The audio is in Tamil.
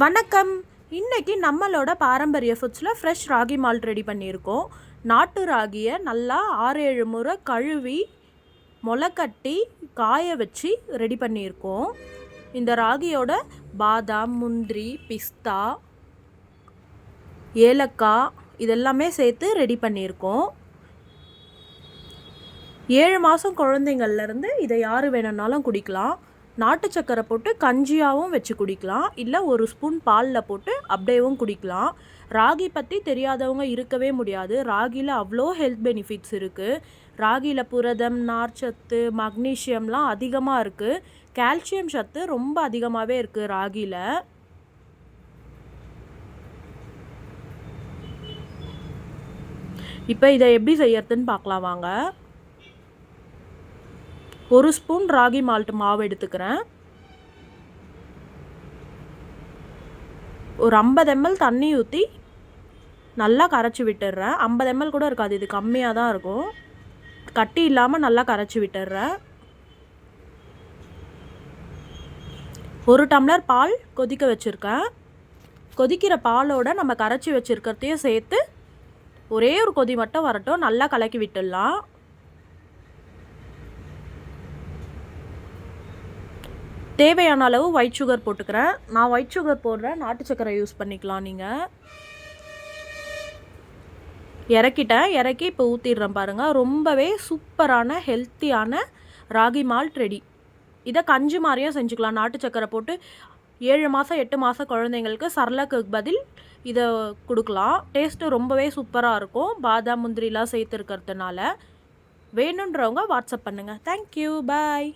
வணக்கம். இன்னைக்கு நம்மளோட பாரம்பரிய ஃபுட்ஸில் ஃப்ரெஷ் ராகி மால்ட் ரெடி பண்ணியிருக்கோம். நாட்டு ராகியை நல்லா ஆறு ஏழு முறை கழுவி முளைக்கட்டி காய வச்சு ரெடி பண்ணியிருக்கோம். இந்த ராகியோட பாதாம் முந்திரி பிஸ்தா ஏலக்காய் இதெல்லாமே சேர்த்து ரெடி பண்ணியிருக்கோம். ஏழு மாதம் குழந்தைங்கள்லேருந்து இதை யார் வேணும்னாலும் குடிக்கலாம். நாட்டு சக்கரை போட்டு கஞ்சியாகவும் வச்சு குடிக்கலாம். இல்லை ஒரு ஸ்பூன் பாலில் போட்டு அப்படியேவும் குடிக்கலாம். ராகி பற்றி தெரியாதவங்க இருக்கவே முடியாது. ராகியில் அவ்வளோ ஹெல்த் பெனிஃபிட்ஸ் இருக்குது ராகியில் புரதம் நார்ச்சத்து மக்னீஷியம்லாம் அதிகமாக இருக்குது கால்சியம் சத்து ரொம்ப அதிகமாகவே இருக்குது ராகியில் இப்போ இதை எப்படி செய்யறதுன்னு பார்க்கலாம் வாங்க. ஒரு ஸ்பூன் ராகி மால்ட் மாவு எடுத்துக்கிறேன். ஒரு ஐம்பது எம்எல் தண்ணி ஊற்றி நல்லா கரைச்சி விட்டுடுறேன். ஐம்பது எம்எல் கூட இருக்காது இது கம்மியாக தான் இருக்கும். கட்டி இல்லாமல் நல்லா கரைச்சி விட்டுடுறேன். ஒரு டம்ளர் பால் கொதிக்க வச்சுருக்கேன். கொதிக்கிற பாலோட நம்ம கரைச்சி வச்சுருக்கிறதையும் சேர்த்து ஒரே ஒரு கொதி மட்டும் வரட்டும் நல்லா கலக்கி விட்டுடலாம். தேவையான அளவு ஒயிட் சுகர் போட்டுக்கிறேன். நான் ஒயிட் சுகர் போடுறேன் நாட்டு சக்கரை யூஸ் பண்ணிக்கலாம் நீங்கள் இறக்கிட்டேன். இறக்கி இப்போ ஊற்றிடுறேன் பாருங்கள் ரொம்பவே சூப்பரான ஹெல்த்தியான ராகி மால்ட் ரெடி இதை கஞ்சி மாதிரியும் செஞ்சுக்கலாம். நாட்டு சக்கரை போட்டு ஏழு மாதம் எட்டு மாதம் குழந்தைங்களுக்கு சரளக்கு பதில் இதை கொடுக்கலாம். டேஸ்ட்டு ரொம்பவே சூப்பராக இருக்கும். பாதாம் முந்திரிலாம் சேர்த்துருக்கிறதுனால வேணுன்றவங்க வாட்ஸ்அப் பண்ணுங்கள் தேங்க்யூ பாய்